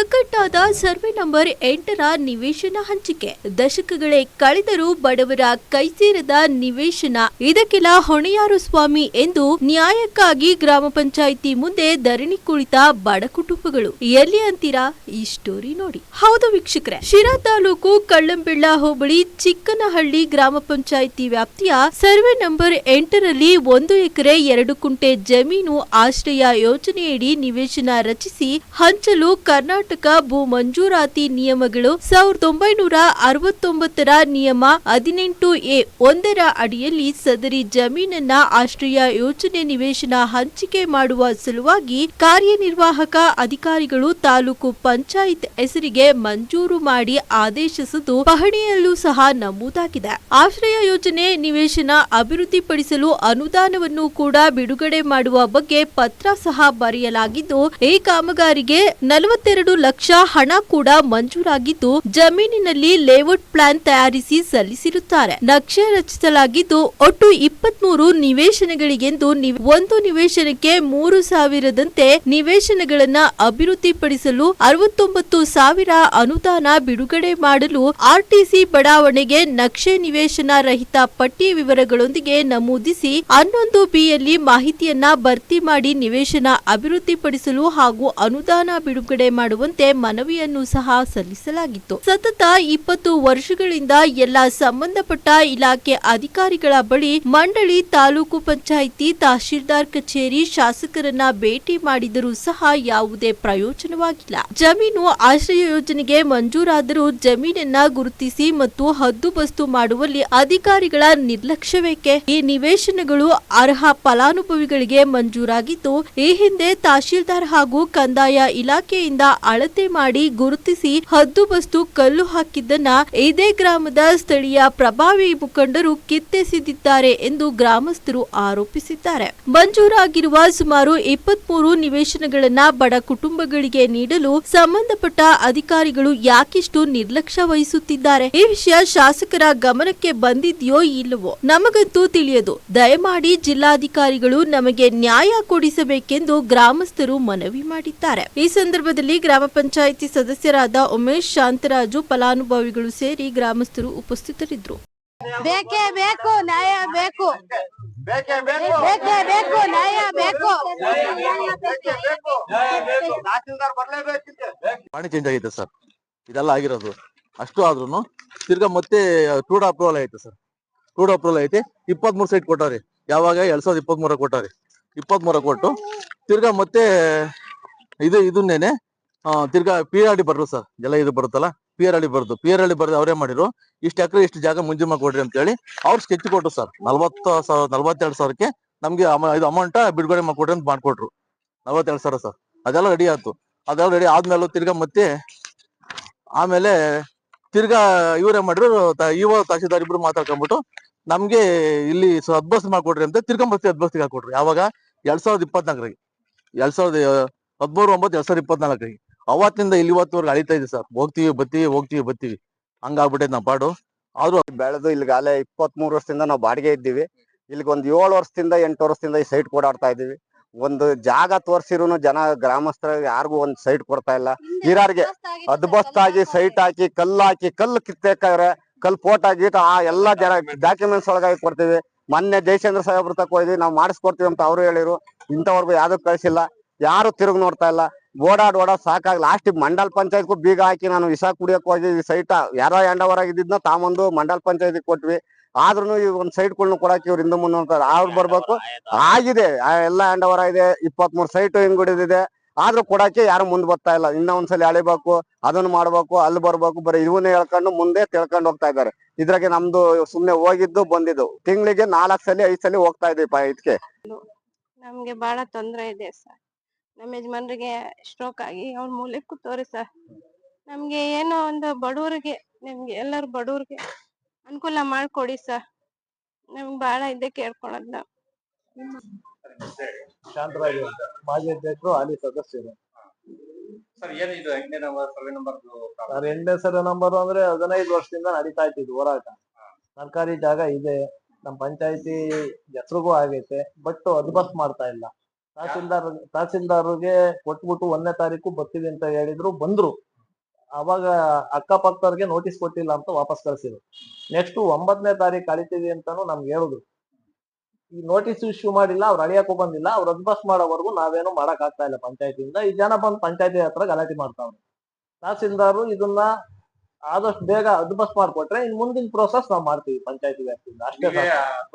ಕಗ್ಗಟ್ಟಾದ survey number ಎಂಟರ ನಿವೇಶನ ಹಂಚಿಕೆ. ದಶಕಗಳೇ ಕಳೆದರೂ ಬಡವರ ಕೈಸೇರದ ನಿವೇಶನ. ಇದಕ್ಕೆಲ್ಲ ಹೊಣೆಯಾರು ಸ್ವಾಮಿ ಎಂದು ನ್ಯಾಯಕ್ಕಾಗಿ ಗ್ರಾಮ ಪಂಚಾಯಿತಿ ಮುಂದೆ ಧರಣಿ ಕುಳಿತ ಬಡ ಕುಟುಂಬಗಳು. ಎಲ್ಲಿ ಅಂತೀರಾ? ಈ ಸ್ಟೋರಿ ನೋಡಿ. ಹೌದು ವೀಕ್ಷಕರೇ, ಶಿರಾ ತಾಲೂಕು ಕಳ್ಳಂಬೆಳ್ಳ ಹೋಬಳಿ ಚಿಕ್ಕನಹಳ್ಳಿ ಗ್ರಾಮ ಪಂಚಾಯಿತಿ ವ್ಯಾಪ್ತಿಯ ಸರ್ವೆ ನಂಬರ್ ಎಂಟರಲ್ಲಿ ಒಂದು ಎಕರೆ ಎರಡು ಕುಂಟೆ ಜಮೀನು ಆಶ್ರಯ ಯೋಜನೆಯಡಿ ನಿವೇಶನ ರಚಿಸಿ ಹಂಚಲು ಕರ್ನಾಟಕ ಭೂ ಮಂಜೂರಾತಿ ನಿಯಮಗಳು ಸಾವಿರದ ಒಂಬೈನೂರ ಅರವತ್ತೊಂಬತ್ತರ ನಿಯಮ ಹದಿನೆಂಟು ಎ ಒಂದರ ಅಡಿಯಲ್ಲಿ ಸದರಿ ಜಮೀನನ್ನ ಆಶ್ರಯ ಯೋಜನೆ ನಿವೇಶನ ಹಂಚಿಕೆ ಮಾಡುವ ಸಲುವಾಗಿ ಕಾರ್ಯನಿರ್ವಾಹಕ ಅಧಿಕಾರಿಗಳು ತಾಲೂಕು ಪಂಚಾಯತ್ ಹೆಸರಿಗೆ ಮಂಜೂರು ಮಾಡಿ ಆದೇಶಿಸಿದ್ದು ಪಹಣಿಯಲ್ಲೂ ಸಹ ನಮೂದಾಗಿದೆ. ಆಶ್ರಯ ಯೋಜನೆ ನಿವೇಶನ ಅಭಿವೃದ್ಧಿಪಡಿಸಲು ಅನುದಾನವನ್ನು ಕೂಡ ಬಿಡುಗಡೆ ಮಾಡುವ ಬಗ್ಗೆ ಪತ್ರ ಸಹ ಬರೆಯಲಾಗಿದ್ದು, ಈ ಕಾಮಗಾರಿಗೆ ನಲವತ್ತೆರಡು ಲಕ್ಷ ಹಣ ಕೂಡ ಮಂಜೂರಾಗಿದ್ದು ಜಮೀನಿನಲ್ಲಿ ಲೇಔಟ್ ಪ್ಲಾನ್ ತಯಾರಿಸಿ ಸಲ್ಲಿಸಿರುತ್ತಾರೆ. ನಕ್ಷೆ ರಚಿಸಲಾಗಿದ್ದು ಒಟ್ಟು ಇಪ್ಪತ್ಮೂರು ನಿವೇಶನಗಳಿಗೆಂದು ಒಂದು ನಿವೇಶನಕ್ಕೆ ಮೂರು ಸಾವಿರದಂತೆ ನಿವೇಶನಗಳನ್ನ ಅಭಿವೃದ್ಧಿಪಡಿಸಲು ಅರವತ್ತೊಂಬತ್ತು ಸಾವಿರ ಅನುದಾನ ಬಿಡುಗಡೆ ಮಾಡಲು ಆರ್ಟಿಸಿ ಬಡಾವಣೆಗೆ ನಕ್ಷೆ ನಿವೇಶನ ರಹಿತ ಪಟ್ಟಿ ವಿವರಗಳೊಂದಿಗೆ ನಮೂದಿಸಿ ಹನ್ನೊಂದು ಬಿಯಲ್ಲಿ ಮಾಹಿತಿಯನ್ನ ಭರ್ತಿ ಮಾಡಿ ನಿವೇಶನ ಅಭಿವೃದ್ಧಿಪಡಿಸಲು ಹಾಗೂ ಅನುದಾನ ಬಿಡುಗಡೆ ಮಾಡುವಂತೆ ಮನವಿಯನ್ನು ಸಹ ಸಲ್ಲಿಸಲಾಗಿತ್ತು. ಸತತ ಇಪ್ಪತ್ತು ವರ್ಷಗಳಿಂದ ಎಲ್ಲ ಸಂಬಂಧಪಟ್ಟ ಇಲಾಖೆ ಅಧಿಕಾರಿಗಳ ಬಳಿ ಮಂಡಳಿ, ತಾಲೂಕು ಪಂಚಾಯಿತಿ, ತಹಶೀಲ್ದಾರ್ ಕಚೇರಿ ಶಾಸಕರನ್ನ ಭೇಟಿ ಮಾಡಿದರೂ ಸಹ ಯಾವುದೇ ಪ್ರಯೋಜನವಾಗಿಲ್ಲ. ಜಮೀನು ಆಶ್ರಯ ಯೋಜನೆಗೆ ಮಂಜೂರಾದರೂ ಜಮೀನನ್ನ ಗುರುತಿಸಿ ಮತ್ತು ಹದ್ದುಬಸ್ತು ಮಾಡುವಲ್ಲಿ ಅಧಿಕಾರಿಗಳ ನಿರ್ಲಕ್ಷ್ಯವೇಕೆ ಈ ನಿವೇಶನಗಳು ಅರ್ಹ ಫಲಾನುಭವಿಗಳಿಗೆ ಮಂಜೂರಾಗಿದ್ದು, ಈ ಹಿಂದೆ ತಹಶೀಲ್ದಾರ್ ಹಾಗೂ ಕಂದಾಯ ಇಲಾಖೆಯಿಂದ ಅಳತೆ ಮಾಡಿ ಗುರುತಿಸಿ ಹದ್ದುಬಸ್ತು ಕಲ್ಲು ಹಾಕಿದ್ದನ್ನ ಇದೇ ಗ್ರಾಮದ ಸ್ಥಳೀಯ ಪ್ರಭಾವಿ ಮುಖಂಡರು ಕಿತ್ತೆಸೆದಿದ್ದಾರೆ ಎಂದು ಗ್ರಾಮಸ್ಥರು ಆರೋಪಿಸಿದ್ದಾರೆ. ಮಂಜೂರಾಗಿರುವ ಸುಮಾರು ಇಪ್ಪತ್ಮೂರು ನಿವೇಶನಗಳನ್ನ ಬಡ ಕುಟುಂಬಗಳಿಗೆ ನೀಡಲು ಸಂಬಂಧಪಟ್ಟ ಅಧಿಕಾರಿಗಳು ಯಾಕಿಷ್ಟು ನಿರ್ಲಕ್ಷ್ಯ ವಹಿಸುತ್ತಿದ್ದಾರೆ? ಈ ವಿಷಯ ಶಾಸಕರ ಗಮನಕ್ಕೆ ಬಂದಿದೆಯೋ ಇಲ್ಲವೋ? ನಮಗಂತೂ ತಿಳಿಯದು. ದಯಮಾಡಿ ಜಿಲ್ಲಾಧಿಕಾರಿಗಳು ನಮಗೆ ನ್ಯಾಯ ಕೊಡಿಸಬೇಕೆಂದು ಗ್ರಾಮಸ್ಥರು ಮನವಿ ಮಾಡಿದ್ದಾರೆ. ಈ ಸಂದರ್ಭದಲ್ಲಿ ಗ್ರಾಮ ಪಂಚಾಯಿತಿ ಸದಸ್ಯರಾದ ಉಮೇಶ್ ಶಾಂತರಾಜು ಫಲಾನುಭವಿಗಳು ಸೇರಿ ಗ್ರಾಮಸ್ಥರು ಉಪಸ್ಥಿತರಿದ್ದರು. ಬೇಕೇ ಬೇಕು ನ್ಯಾಯ ಬೇಕು. ಬೇಕೇ ಬೇಕು. ಬೇಕೇ ಬೇಕು ನ್ಯಾಯ ಬೇಕು. ಬೇಕೇ ಬೇಕು ತಹಸೀಲ್ದಾರ್ ಬರ್ಲೇಬೇಕಿದೆ ಪಾಣಿ ಚೇಂಜ್ ಆಗೈತೆ ಸರ್. ಇದೆಲ್ಲ ಆಗಿರೋದು. ಅಷ್ಟು ಆದ್ರೂ ತಿರ್ಗಾ ಮತ್ತೆ ಟೂಡ್ ಅಪ್ರೂವಲ್ ಐತೆ ಸರ್. ಟೂಡ್ ಅಪ್ರೂವಲ್ ಐತೆ. ಇಪ್ಪತ್ತ್ ಮೂರು ಸೈಟ್ ಕೊಟ್ಟಾರೆ. ಯಾವಾಗ? ಎರಡ್ ಸಾವಿರದ ಇಪ್ಪತ್ತ್ ಮೂರ ಕೊಟ್ಟಾರೆ. ಇಪ್ಪತ್ತ್ ಮೂರ ಕೊಟ್ಟು ತಿರ್ಗಾ ಮತ್ತೆ ಇದು ಇದನ್ನೇನೆ ತಿರ್ಗಾ ಪಿ ಆರ್ ಡಿ ಸರ್, ಎಲ್ಲ ಇದು ಬರುತ್ತಲ್ಲ ಪಿ ಆರ್ ಡಿ ಬರ್ದು ಪಿ ಆರ್ ಬರ್ದು ಅವರೇ ಮಾಡಿರು. ಇಷ್ಟು ಎಕರೆ, ಇಷ್ಟು ಜಾಗ ಮುಂಜುಮ ಕೊಡ್ರಿ ಅಂತ ಹೇಳಿ ಅವ್ರು ಸ್ಕೆಚ್ ಕೊಟ್ರು ಸರ್. ನಲ್ವತ್ತು ಸಾವಿರ ನಲ್ವತ್ತೆರಡು ಸಾವಿರಕ್ಕೆ ನಮ್ಗೆ ಇದು ಅಮೌಂಟ್ ಬಿಡುಗಡೆ ಮಾಡ್ಕೊಡ್ರಿ ಅಂತ ಮಾಡ್ಕೊಟ್ರು. ನಲ್ವತ್ತೆರಡು ಸಾವಿರ ಸರ್. ಅದೆಲ್ಲ ರೆಡಿ ಆಯ್ತು. ಅದೆಲ್ಲ ರೆಡಿ ಆದ್ಮೇಲೆ ತಿರ್ಗಾ ಮತ್ತೆ ಆಮೇಲೆ ತಿರ್ಗಾ ಇವರೇ ಮಾಡಿದ್ರು ಇವ ತಹಶೀಲ್ದಾರ್ ಇಬ್ರು ಮಾತಾಡ್ಕೊಂಡ್ಬಿಟ್ಟು ನಮ್ಗೆ ಇಲ್ಲಿ ಹದ್ಬಸ್ ಮಾಡ್ಕೊಡ್ರಿ ಅಂತ ತಿರ್ಗಾ ಮತ್ತೆ ಅದ್ಬಸ್ತಿಗೆ ಹಾಕೊಟ್ರು. ಯಾವಾಗ? ಎರಡ್ ಸಾವಿರದ ಇಪ್ಪತ್ನಾಲ್ಕರಿಗೆ ಎರಡ್ ಸಾವಿರದ ಹದಿಮೂರು, ಒಂಬತ್ತು, ಎರಡ್ ಸಾವಿರದ ಇಪ್ಪತ್ನಾಲ್ಕರಿಗೆ ಅವತ್ತಿಂದ ಇಲ್ಲಿ ಇವತ್ತುವರೆಗೆ ಅಳಿತಾ ಇದೆ ಸರ್. ಹೋಗ್ತೀವಿ ಬತ್ತೀವಿ ಹೋಗ್ತೀವಿ ಬತ್ತೀವಿ ಹಂಗಾಗ್ಬಿಟ್ಟೈತೆ ನಮ್ಮ ಪಾಡು. ಆದ್ರೂ ಬೆಳೆದು ಇಲ್ಲಿಗಾಲೆ ಇಪ್ಪತ್ತ್ ಮೂರು ವರ್ಷದಿಂದ ನಾವು ಬಾಡಿಗೆ ಇದ್ದೀವಿ. ಇಲ್ಲಿಗೆ ಒಂದು ಏಳು ವರ್ಷದಿಂದ ಎಂಟು ವರ್ಷದಿಂದ ಈ ಸೈಟ್ ಓಡಾಡ್ತಾ ಇದೀವಿ ಒಂದು ಜಾಗ ತೋರ್ಸಿರುನು ಜನ ಗ್ರಾಮಸ್ಥರ ಯಾರಿಗೂ ಒಂದ್ ಸೈಟ್ ಕೊಡ್ತಾ ಇಲ್ಲ. ಹಿರಾರ್ಗೆ ಅದ್ಬಸ್ತಾಗಿ ಸೈಟ್ ಹಾಕಿ ಕಲ್ಲು ಹಾಕಿ ಕಲ್ಲು ಕಿತ್ತಾಕ್ರೆ ಕಲ್ ಫೋಟೋ ಗೀಟ ಆ ಎಲ್ಲಾ ಜನ ಡಾಕ್ಯುಮೆಂಟ್ಸ್ ಒಳಗಾಗಿ ಕೊಡ್ತೀವಿ. ಮೊನ್ನೆ ಜಯಚಂದ್ರ ಸಾಹೇಬ್ರ ತಕ ಹೋದ್ವಿ ನಾವು ಮಾಡಿಸ್ಕೊಡ್ತೀವಿ ಅಂತ ಅವ್ರು ಹೇಳಿರು ಇಂಥವ್ರಿಗೂ ಯಾವ್ದು ಕಳ್ಸಿಲ್ಲ. ಯಾರು ತಿರುಗಿ ನೋಡ್ತಾ ಇಲ್ಲ. ಓಡಾಡ್ ಓಡಾಡ್ ಸಾಕಾಗಿ ಲಾಸ್ಟ್ ಮಂಡಲ್ ಪಂಚಾಯತ್ಗೂ ಬೀಗ ಹಾಕಿ ನಾನು ವಿಷ ಕುಡಿಯಕ್ ಹೋಗಿ ಈ ಸೈಟ್ ಯಾರೋ ಎಂಡವರಾಗಿದ್ದಿದ್ನ ತಾಮಂದು ಮಂಡಲ್ ಪಂಚಾಯತ್ ಕೊಟ್ವಿ. ಆದ್ರೂ ಈ ಒಂದ್ ಸೈಟ್ಗಳ್ನ ಕೊಡಕ್ಕೆ ಇವ್ರ ಹಿಂದೆ ಮುಂದೆ ಅವ್ರು ಬರ್ಬೇಕು. ಆಗಿದೆ. ಆ ಎಲ್ಲ ಹ್ಯಾಂಡ್ ಇದೆ. ಇಪ್ಪತ್ತ್ ಮೂರ್ ಸೈಟ್ ಹಿಂಗುಡಿದಿದೆ ಆದ್ರೂ ಕೊಡಕ್ಕೆ ಯಾರು ಮುಂದ್ ಬರ್ತಾ ಇಲ್ಲ. ಇನ್ನ ಒಂದ್ಸಲಿ ಅಳಿಬೇಕು ಅದನ್ನ ಮಾಡ್ಬೇಕು ಅಲ್ಲಿ ಬರ್ಬೇಕು ಬರೀ ಇವನ್ನ ಹೇಳ್ಕೊಂಡು ಮುಂದೆ ತಿಳ್ಕೊಂಡು ಹೋಗ್ತಾ ಇದ್ದಾರೆ. ಇದ್ರಾಗೆ ನಮ್ದು ಸುಮ್ನೆ ಹೋಗಿದ್ದು ಬಂದಿದ್ದು. ತಿಂಗಳಿಗೆ ನಾಲ್ಕ್ ಸಲ ಐದ್ ಸಲ ಹೋಗ್ತಾ ಇದೀವಿ ಇದಕ್ಕೆ. ನಮ್ಗೆ ಬಹಳ ತೊಂದ್ರೆ ಇದೆ ಸರ್. ನಮ್ಮ ಯಜಮಾನ್ರಿಗೆ ಸ್ಟ್ರೋಕ್ ಆಗಿ ಅವ್ರ ಮೂಲೆ ಕೂತವ್ರಿ ಸರ್. ನಮ್ಗೆ ಏನೋ ಒಂದು ಬಡವ್ರಿಗೆ ನಿಮ್ಗೆ ಎಲ್ಲರು ಬಡವ್ರಿಗೆ ಅನುಕೂಲ ಮಾಡ್ಕೊಡಿ ಸರ್. ನಮ್ಗೆ ಬಹಳ ಇದೆ ನಾವು. ಅಂತ ಮಾಜಿ ಅಧ್ಯಕ್ಷರು ಹಾಲಿ ಸದಸ್ಯರು. ಸರ್ ಏನಿದು ಎಂಟನೇ ನಂಬರ್ ಸರ್ವೆ ನಂಬರ್ ಸರ್ ಎಂಟನೇ ಸರ ನಂಬರ್ ಅಂದ್ರೆ ಹದಿನೈದು ವರ್ಷದಿಂದ ನಡೀತಾ ಇತ್ತು ಹೋರಾಟ. ಸರ್ಕಾರಿ ಜಾಗ ಇದೆ ನಮ್ಮ ಪಂಚಾಯತಿ ಹೆಸರಿಗೂ ಆಗೈತೆ ಬಟ್ ಅದು ಬಸ್ ಮಾಡ್ತಾ ಇಲ್ಲ. ತಹಸೀಲ್ದಾರ್ ತಹಸೀಲ್ದಾರ್ಗೆ ಕೊಟ್ಬಿಟ್ಟು ಒಂದನೇ ತಾರೀಕು ಬರ್ತೀವಿ ಅಂತ ಹೇಳಿದ್ರು, ಬಂದ್ರು. ಅವಾಗ ಅಕ್ಕಪಕ್ಕದವ್ರಿಗೆ ನೋಟಿಸ್ ಕೊಟ್ಟಿಲ್ಲ ಅಂತ ವಾಪಸ್ ಕಳ್ಸಿದ್ರು. ನೆಕ್ಸ್ಟ್ ಒಂಬತ್ತನೇ ತಾರೀಕು ಕಳಿತೀವಿ ಅಂತಾನು ನಮ್ಗೆ ಹೇಳಿದ್ರು. ಈ ನೋಟಿಸ್ ಇಶ್ಯೂ ಮಾಡಿಲ್ಲ, ಅವ್ರು ಅಳಿಯಕ್ಕೂ ಬಂದಿಲ್ಲ, ಅವ್ರು ಅದ್ಬಸ್ ಮಾಡೋವರೆಗೂ ನಾವೇನು ಮಾಡಕ್ ಆಗ್ತಾ ಇಲ್ಲ ಪಂಚಾಯತಿಯಿಂದ. ಈ ಜನ ಬಂದು ಪಂಚಾಯತಿ ಹತ್ರ ಗಲಾಟೆ ಮಾಡ್ತಾವ್ರು. ತಹಸೀಲ್ದಾರು ಇದನ್ನ ಆದಷ್ಟು ಬೇಗ ಅದ್ಬಸ್ ಮಾಡ್ಕೊಟ್ರೆ ಇನ್ ಮುಂದಿನ ಪ್ರೋಸೆಸ್ ನಾವು ಮಾಡ್ತೀವಿ ಪಂಚಾಯತಿ ವ್ಯಾಪ್ತಿಯಿಂದ. ಅಷ್ಟೇ.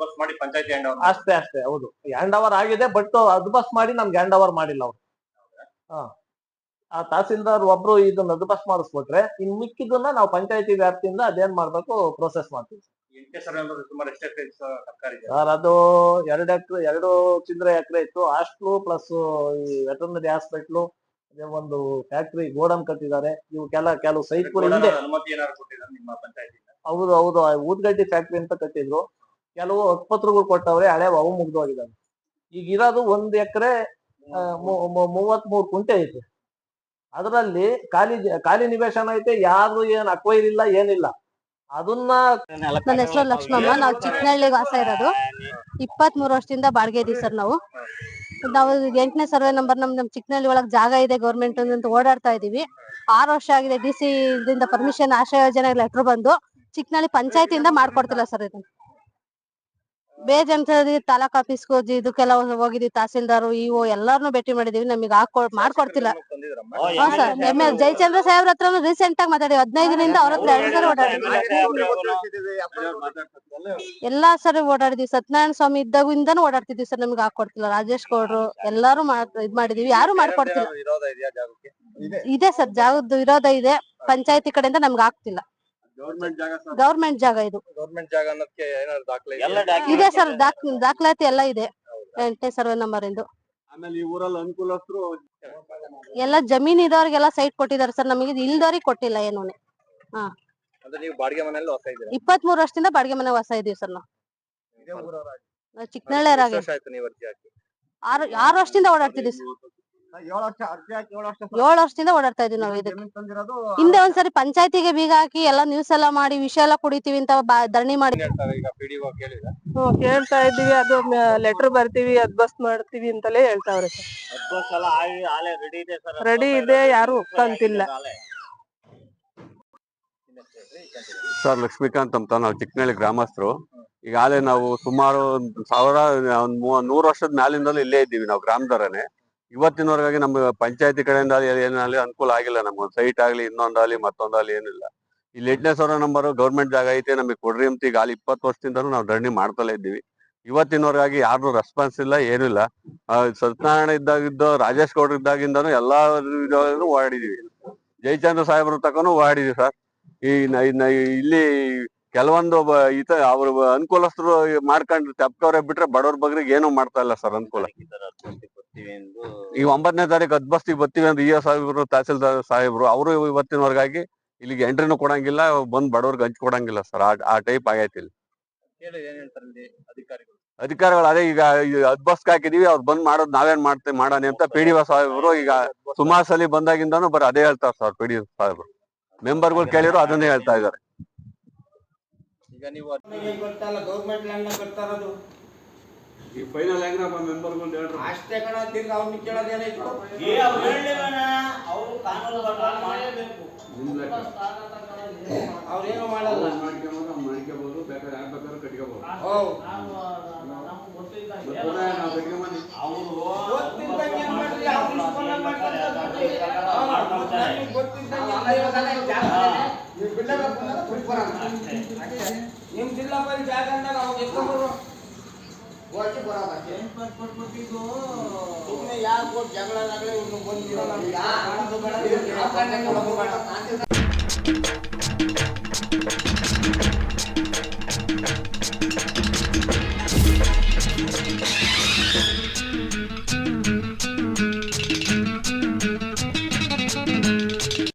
ಬಸ್ ಮಾಡಿ ಪಂಚಾಯತಿ ಹ್ಯಾಂಡ್ ಓವರ್ ಅಷ್ಟೇ ಅಷ್ಟೇ ಹೌದು. ಹ್ಯಾಂಡ್ ಓವರ್ ಆಗಿದೆ ಬಟ್ ಅದ್ಬಸ್ ಮಾಡಿ ನಮ್ಗೆ ಹ್ಯಾಂಡ್ ಓವರ್ ಮಾಡಿಲ್ಲ ಅವ್ರು. ಹಾ. ಆ ತಹಸೀಲ್ದಾರ್ ಒಬ್ರು ಇದನ್ನ ಅದ್ಬಸ್ ಮಾಡಿಸ್ಕೊಟ್ರೆ ಇನ್ ಮಿಕ್ಕಿದನ್ನ ನಾವು ಪಂಚಾಯತಿ ವ್ಯಾಪ್ತಿಯಿಂದ ಅದೇನ್ ಮಾಡ್ಬೇಕು ಪ್ರೋಸೆಸ್ ಮಾಡ್ತೀವಿ. ಸರ್ ಅದು ಎರಡು ಎಕರೆ ಎರಡು ಚಿಲ್ಲರೆ ಎಕರೆ ಇತ್ತು. ಹಾಸ್ಟ್ಲು ಪ್ಲಸ್ ಈ ವೆಟರ್ನರಿ ಹಾಸ್ಪಿಟ್ಲು ಅದೇ ಒಂದು ಫ್ಯಾಕ್ಟರಿ ಗೋಡನ್ ಕಟ್ಟಿದ್ದಾರೆ. ಕೆಲವು ಹಿಂದೆ. ಅನುಮತಿ ಏನಾದ್ರು ಕೊಟ್ಟಿದ್ದಾರೆ ನಿಮ್ಮ ಪಂಚಾಯತಿ? ಹೌದು ಹೌದು. ಆ ಊದ್ಗಡ್ಡಿ ಫ್ಯಾಕ್ಟರಿ ಅಂತ ಕಟ್ಟಿದ್ರು. ಕೆಲವು ಆಸ್ಪತ್ರೆಗಳು ಕೊಟ್ಟವ್ರೆ ಹಳೆ ಅವು ಮುಗ್ದೋಗಿದ್ದಾವೆ ಈಗ ಇರೋದು ಒಂದ್ ಎಕರೆ ಮೂವತ್ ಮೂರು ಕುಂಟೆ ಐತೆ. ಅದರಲ್ಲಿ ಖಾಲಿ ಖಾಲಿ ನಿವೇಶನ ಐತೆ ಯಾರು ಏನ್ ಅಕ್ವೈರ್ ಇಲ್ಲ ಏನಿಲ್ಲ. ಅದನ್ನ ನನ್ನ ಹೆಸರು ಲಕ್ಷ್ಮಮ್ಮ. ನಾವು ಚಿಕ್ಕನಹಳ್ಳಿ ವಾಸ ಇರೋದು. ಇಪ್ಪತ್ತ್ ಮೂರು ವರ್ಷದಿಂದ ಬಾಡಿಗೆ ಇದೀವಿ ಸರ್ ನಾವು. ನಾವು ಎಂಟನೇ ಸರ್ವೆ ನಂಬರ್ ನಮ್ ನಮ್ ಚಿಕ್ಕನಹಳ್ಳಿ ಒಳಗ್ ಜಾಗ ಇದೆ ಗವರ್ನಮೆಂಟ್ ಅಂತ ಓಡಾಡ್ತಾ ಇದೀವಿ. ಆರು ವರ್ಷ ಆಗಿದೆ ಡಿ ಸಿ ಇಂದ ಪರ್ಮಿಷನ್ ಆಶಯ ಯೋಜನೆ ಲೆಟರ್ ಬಂದು ಚಿಕ್ಕನಹಳ್ಳಿ ಪಂಚಾಯತಿಯಿಂದ ಮಾಡ್ಕೊಡ್ತಿಲ್ಲ ಸರ್ ಇದನ್ನ. ಬೇಜಾನ್ ತಾಲೂಕ್ ಆಫೀಸ್ಗೂ ಇದಕ್ಕೆಲ್ಲ ಹೋಗಿದ್ವಿ ತಹಸೀಲ್ದಾರ್ ಇಒ ಎಲ್ಲಾರ್ನು ಭೇಟಿ ಮಾಡಿದೀವಿ ನಮಗೆ ಹಾಕೊ ಮಾಡ್ಕೊಡ್ತಿಲ್ಲ ಹಾ ಸರ್ ಎಂ ಎಲ್ ಜಯಚಂದ್ರ ಸಾಹೇಬ್ರ ಹತ್ರ ರೀಸೆಂಟ್ ಆಗಿ ಮಾತಾಡಿ ಹದಿನೈದರಿಂದ ಅವ್ರ ಹತ್ರ ಎರಡು ಸಲ ಓಡಾಡಿದ್ವಿ. ಎಲ್ಲಾ ಸರಿ ಓಡಾಡಿದ್ವಿ ಸತ್ಯನಾರಾಯಣ ಸ್ವಾಮಿ ಇದ್ದಾಗಿಂದಾನು ಓಡಾಡ್ತಿದ್ವಿ ಸರ್ ನಮ್ಗೆ ಹಾಕೊಡ್ತಿಲ್ಲ ರಾಜೇಶ್ ಗೌಡ್ರು ಎಲ್ಲಾರು ಮಾಡ್- ಇದ್ ಮಾಡಿದೀವಿ ಯಾರು ಮಾಡ್ಕೊಡ್ತಿಲ್ಲ. ಇದೆ ಸರ್ ಜಾಗದ ವಿರೋಧ ಇದೆ ಪಂಚಾಯತಿ ಕಡೆಯಿಂದ ನಮ್ಗೆ ಆಗ್ತಿಲ್ಲ. ಗೌರ್ಮೆಂಟ್ ಜಾಗ ಇದು. ಗೌರ್ಮೆಂಟ್ ಜಾಗ ಅನ್ನೋದಕ್ಕೆ ಏನಾದ್ರು ದಾಖಲೆ ಎಲ್ಲ ಇದೆ ಸರ್ ದಾಖ್ ದಾಖಲಾತಿ ಎಲ್ಲ ಇದೆ. ಎಂಟನೇ ಸರ್ವೆ ನಂಬರ್ ಇಂದು. ಆಮೇಲೆ ಈ ಊರಲ್ಲಿ ಅನುಕೂಲಸ್ಥರು ಎಲ್ಲ ಜಮೀನ್ ಇರೋರ್ಗೆಲ್ಲ ಸೈಟ್ ಕೊಟ್ಟಿದ್ದಾರೆ ಸರ್ ನಮಗೆ ಇಲ್ದವ್ರಿಗೆ ಕೊಟ್ಟಿಲ್ಲ ಏನೂ. ಅಂದ್ರೆ ನೀವು ಬಾಡಿಗೆ ಮನೆಯಲ್ಲಿ ವಾಸ ಇದ್ದೀರಾ? ಇಪ್ಪತ್ತ್ ಮೂರು ವರ್ಷದಿಂದ ಬಾಡಿಗೆ ಮನೆ ವಾಸ ಇದೀವಿ ಸರ್ ನಾವು. ಅರ್ಜಿ ಆರು ಆರು ವರ್ಷದಿಂದ ಓಡಾಡ್ತಿದ್ದೀವಿ ಸರ್. ಏಳು ವರ್ಷದಿಂದ ಓಡಾಡ್ತಾ ಇದೀವಿ ನಾವು ಇದಕ್ಕೆ. ಹಿಂದೆ ಒಂದ್ಸರಿ ಪಂಚಾಯತಿಗೆ ಬೀಗ ಹಾಕಿ ಎಲ್ಲ ನ್ಯೂಸ್ ಎಲ್ಲ ಮಾಡಿ ವಿಷಯ ಎಲ್ಲ ಕುಡಿತೀವಿ ಅಂತ ಬಾ- ಧರಣಿ ಮಾಡಿ. ಕೇಳ್ತಾ ಇದ್ದೀವಿ ಅದು ಲೆಟರ್ ಬರ್ತೀವಿ ಅದ್ ಬಸ್ ಮಾಡ್ತೀವಿ ಅಂತಲೇ ಹೇಳ್ತಾವ್ರೆ ರೆಡಿ ಇದೆ ಸರ್ ರೆಡಿ ಇದೆ ಯಾರು ಒಪ್ಕೊಂತಿಲ್ಲ. ಸರ್ ಲಕ್ಷ್ಮೀಕಾಂತ್ ಅಂತ ನಾವು ಚಿಕ್ಕನಹಳ್ಳಿ ಗ್ರಾಮಸ್ಥರು. ಈಗಾಗಲೇ ನಾವು ಸುಮಾರು ಒಂದ್ ಸಾವಿರ ಒಂದ್ ಮೂವ- ನೂರು ವರ್ಷದ ಮ್ಯಾಲಿಂದಲೂ ಇಲ್ಲೇ ಇದ್ದೀವಿ ನಾವು ಗ್ರಾಮದವರನೆ ಇವತ್ತಿನವರೆಗಾಗಿ ನಮ್ಮ ಪಂಚಾಯತಿ ಕಡೆಯಿಂದ ಏನಾಗಲಿ ಅನುಕೂಲ ಆಗಿಲ್ಲ ನಮ್ಗೆ. ಸೈಟ್ ಆಗಲಿ, ಇನ್ನೊಂದಾಗಲಿ, ಮತ್ತೊಂದಾಗಲಿ ಏನಿಲ್ಲ. ಇಲ್ಲಿ ಎಂಟನೇ ಸಾವಿರ ನಂಬರ್ ಗೌರ್ಮೆಂಟ್ ಜಾಗ ಐತೆ, ನಮಗೆ ಕೊಡ್ರಿ ಅಂತ ಈಗ ಅಲ್ಲಿ ಇಪ್ಪತ್ತು ವರ್ಷದಿಂದಲೂ ನಾವು ಧರಣಿ ಮಾಡ್ತಲೇ ಇದ್ದೀವಿ. ಇವತ್ತಿನವರೆಗಾಗಿ ಯಾರು ರೆಸ್ಪಾನ್ಸ್ ಇಲ್ಲ ಏನಿಲ್ಲ ಸತ್ಯನಾರಾಯಣ ಇದ್ದಾಗಿದ್ದು, ರಾಜೇಶ್ ಗೌಡ್ರ ಇದ್ದಾಗಿಂದನೂ ಎಲ್ಲ ಓಡಾಡಿದೀವಿ. ಜಯಚಂದ್ರ ಸಾಹೇಬ್ರ ತಕನು ಓಡಾಡಿದೀವಿ ಸರ್. ಈ ಈ ಇಲ್ಲಿ ಕೆಲವೊಂದು ಈತ ಅವ್ರ ಅನುಕೂಲಸ್ಥರು ಮಾಡ್ಕೊಂಡ್ರೆ ತಪ್ಪವ್ರೆ ಬಿಟ್ರೆ ಬಡವ್ರ ಬಗ್ರಿಗೆ ಏನು ಮಾಡ್ತಾ ಇಲ್ಲ ಸರ್ ಅನುಕೂಲ. ಈ ಒಂಬತ್ತನೇ ತಾರೀಕು ಹದ್ಬಸ್ತಿಗೆ ಬರ್ತೀವಿ ಅಂದ್ರೆ ಇ ಎಸ್ ಸಾಹೇಬ್ರು, ತಹಸೀಲ್ದಾರ್ ಸಾಹೇಬ್ರು, ಅವರು ಇವತ್ತಿನವರೆಗಾಗಿ ಇಲ್ಲಿಗೆ ಎಂಟ್ರಿನೂ ಕೊಡಂಗಿಲ್ಲ, ಬಂದ್ ಬಡವ್ರಿಗೆ ಹಂಚ್ ಕೊಡಂಗಿಲ್ಲ ಸರ್. ಆ ಟೈಪ್ ಆಗೈತಿ ಇಲ್ಲಿ. ಅಧಿಕಾರಿಗಳು ಅದೇ ಈಗ ಹದ್ಬಸ್ಕ್ ಹಾಕಿದೀವಿ, ಅವ್ರು ಬಂದ್ ಮಾಡೋದ್ ನಾವೇನ್ ಮಾಡ್ತೇವೆ ಮಾಡೋಣ ಅಂತ ಪಿ ಡಿ ಒ ಸಾಹೇಬ್ರು ಈಗ ಸುಮಾರು ಸಲ ಬಂದಾಗಿಂದಾನು ಬರೀ ಅದೇ ಹೇಳ್ತಾರೆ ಸರ್ ಪಿ ಡಿ ಸಾಹೇಬ್ರು. ಮೆಂಬರ್ಗಳು ಕೇಳಿರೋ ಅದನ್ನೇ ಹೇಳ್ತಾ ಇದಾರೆ ಈಗ ನೀವು ಗೊತ್ತಲ್ಲ ಗೌರ್ಮೆಂಟ್ ಲ್ಯಾಂಡ್ ಬರ್ತಾ ಇರೋದು. ಈ ಫೈನಲ್ ಹೆಂಗ್ರಪ್ಪ ಮೆಂಬರ್ಗಳು ಅಷ್ಟೇ ಕಣ ತಿರ್ಗಿ ಅವ್ನಿಗೆ ಕೇಳೋದೇನಾಯ್ತು ಅವರು ಕಾನೂನು ಪ್ರಕಾರ ಮಾಡಲೇಬೇಕು. ಅವ್ರೇನು ಮಾಡಲ್ಲ. ಮಾಡ್ಕೋಬಹುದು ಬೇಕಾದ್ರೆ ಯಾರು ಬೇಕಾದ್ರೂ ಗೊತ್ತಿದ್ದಂಗೆ ಏನ್ ಮಾಡ್ಲಿ, ಅವ್ರು ಇಸ್ಕೊಂಡಂಗ್ ಮಾಡ್ತಾರೆ, ಅವ್ರು ನಮ್ಗೆ ಗೊತ್ತಿದ್ದಂಗೆ ಎಲ್ಲ ಇವಾಗ ಜಾಗ ಇದೆ. ನೀವು ಬಿಡ್ಲೇಬೇಕು ಅಂದ್ರೆ ಬಿಟ್ಬರ ಅಷ್ಟೇ. ನಿಮ್ ಜಿಲ್ಲಾಪತಿ ಜಾಗ ಅಂದಾಗ ಅವ್ರು ಎತ್ಕೊಂಡ್ಬರು ಹೋಗಿ ಬರೋದಕ್ಕೆ ಸುಮ್ಮನೆ ಯಾಕೆ ಜಗಳ ಜಗಳ ಇವ್ನು ಬಂದಿರೋ ನಮ್ಗೆ